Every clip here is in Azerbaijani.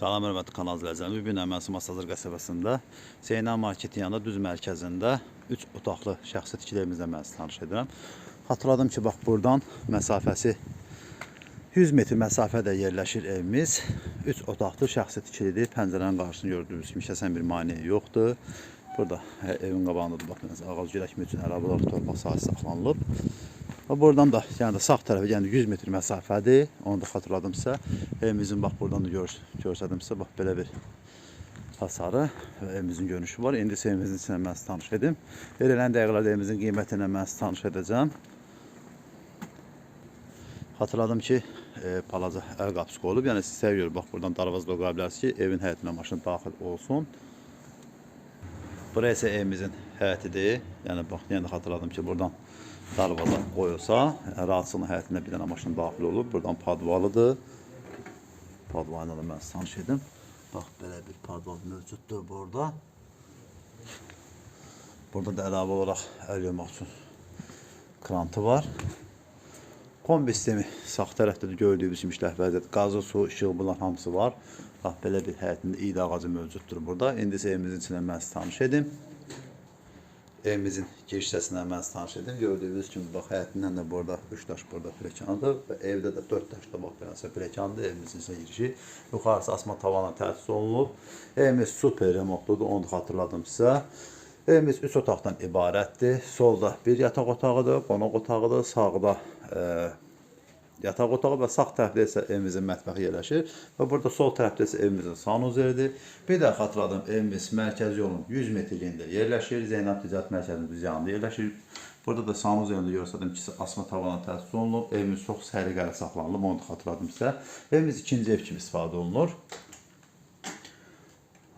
Salam hörmətli kanal izləyicilərimiz. Bu gün Əməsi Masazır qəsəbəsində Zeynal Marketin yanında düz mərkəzində 3 otaqlı şəxsi tikiliyimizlə mən sizi tanış edirəm. Xatırladım ki, bax buradan məsafəsi 100 metr məsafədə yerləşir evimiz. 3 otaqlı şəxsi tikilidir. Pəncərənin qarşısını gördüyünüz kimi kəsən bir maneə yoxdur. Burada hə, evin qabağında da bax ağac girəkmə üçün ərabələr torpaq sahəsi saxlanılıb. Və buradan da yəni də sağ tərəfə yəni 100 metr məsafədir. Onu da xatırladımsa, evimizin bax buradan da gör, görsədimsə bax belə bir hasarı və evimizin görünüşü var. İndi evimizin içinə mən sizi tanış edim. Verilən dəqiqələrdə evimizin qiyməti ilə mən sizi tanış edəcəm. Xatırladım ki, e, palaca əl qapısı qoyulub. Yəni sizə görə bax buradan darvazada qoya bilərsiniz ki, evin həyətinə maşın daxil olsun. Burası evimizin həyətidir. Yəni bax, yenə də xatırladım ki, buradan darvaza qoyulsa, rahatsızlığın həyətinə bir dənə maşın daxil olub. Buradan padvalıdır. Padvayla da mən sizi tanış edim. Bax, belə bir padval mövcuddur burada. Burada da əlavə olaraq əl yumaq üçün krantı var. Kombi sistemi sağ tərəfdə də gördüyünüz kimi işləh vəziyyət. Qazı, su, işıq bunlar hamısı var. Bax, belə bir həyətində iyid ağacı mövcuddur burada. İndi isə evimizin içindən mən sizi tanış edim. Evimizin giriş hissəsindən mən tanış edim. Gördüyünüz kimi bax həyətindən də burada 3 daş burada pilləkəndir və evdə də 4 daş da bax beləsə. Evimizin içinə girişi. Yuxarısı asma tavanla təchiz olunub. Evimiz super remontludur, onu da xatırladım sizə. Evimiz 3 otaqdan ibarətdir. Solda bir yataq otağıdır, qonaq otağıdır, sağda e, yataq otağı və sağ tərəfdə isə evimizin mətbəxi yerləşir və burada sol tərəfdə isə evimizin sanuzeridir. Bir də xatırladım, evimiz mərkəzi yolun 100 metrliyində yerləşir. Zeynəb Ticarət Mərkəzinin düz yanında yerləşir. Burada da sanuzerində göstərdim ki, asma tavana təsis olunub. Evimiz çox səliqəli saxlanılıb, onu da xatırladım sizə. Evimiz ikinci ev kimi istifadə olunur.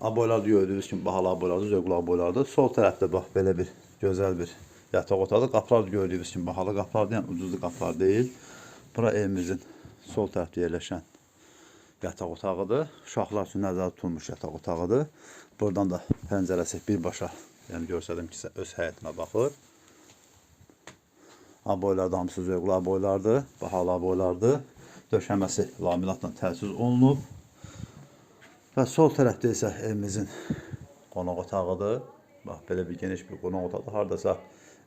Aboylar gördüyünüz kimi bahalı aboylardır, zövqlü aboylardır. Sol tərəfdə bax belə bir gözəl bir yataq otağıdır. Qapılar gördüyünüz kimi bahalı qapılardır, yəni ucuzlu qapılar deyil. Bura evimizin sol tərəfdə yerləşən yataq otağıdır. Uşaqlar üçün nəzərdə tutulmuş yataq otağıdır. Buradan da pəncərəsi birbaşa, yəni görsədim ki, öz həyətinə baxır. Aboylar da hamısı zövqlü aboylardır, bahalı aboylardır. Döşəməsi laminatla təchiz olunub. Və sol tərəfdə isə evimizin qonaq otağıdır. Bax, belə bir geniş bir qonaq otağıdır. Hardasa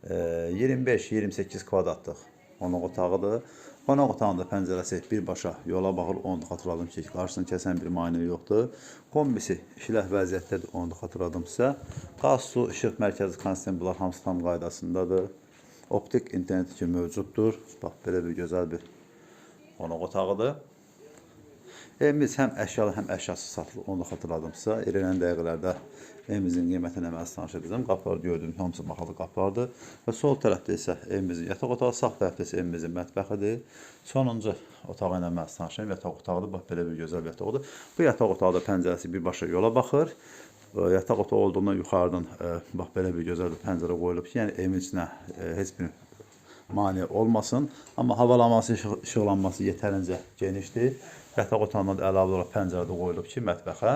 e, 25-28 kvadratlıq qonaq otağıdır. Qonaq otağında pəncərəsi birbaşa yola baxır. Onu da xatırladım ki, qarşısını kəsən bir maneə yoxdur. Kombisi işləh vəziyyətdədir. Onu da xatırladım sizə. Qaz, su, işıq mərkəzi konsistem bunlar hamısı tam qaydasındadır. Optik internet ki mövcuddur. Bax, belə bir gözəl bir qonaq otağıdır. Evimiz həm əşyalı, həm əşyasız satılır. Onu da xatırladım sizə. İrələn dəqiqələrdə evimizin qiymətinə mən tanış edəcəm. Qapılar gördüyünüz hamısı bahalı qapılardır. Və sol tərəfdə isə evimizin yataq otağı, sağ tərəfdə isə evimizin mətbəxidir. Sonuncu otağı ilə mən sizi tanış edim. Yataq otağıdır. Bax belə bir gözəl bir yataq otağı. Bu yataq otağında pəncərəsi birbaşa yola baxır. Yataq otağı olduğundan yuxarıdan e, bax belə bir gözəl bir pəncərə qoyulub ki, yəni evin içinə e, heç bir mane olmasın. Amma havalaması, işıq, işıqlanması yetərincə genişdir. Yataq otağında da əlavə olaraq pəncərədə qoyulub ki, mətbəxə.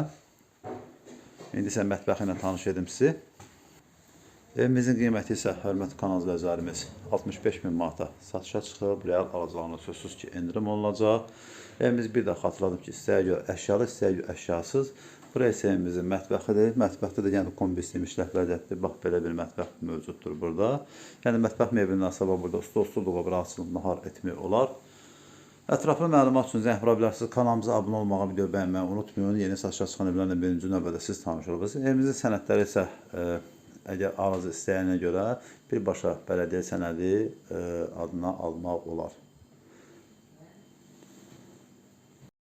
İndi isə mətbəxi ilə tanış edim sizi. Evimizin qiyməti isə hörmətli kanal izləyicilərimiz 65 min manata satışa çıxıb. Real alıcılarına sözsüz ki, endirim olunacaq. Evimiz bir də xatırladım ki, istəyə görə əşyalı, istəyə görə əşyasız. Buraya isə evimizin mətbəxidir. Mətbəxdə də yəni kombi sistemi işləh vəziyyətdir. Bax belə bir mətbəx mövcuddur burada. Yəni mətbəx mebelindən sabah burada stol, stol və rahatsızlıq nahar etmək olar. Ətraflı məlumat üçün zəng vura bilərsiniz. Kanalımıza abunə olmağı, video bəyənməyi unutmayın. Yeni satışa çıxan evlərlə birinci növbədə siz tanış olacaqsınız. Evimizin sənədləri isə e, əgər arzı istəyənə görə birbaşa bələdiyyə sənədi e, adına almaq olar.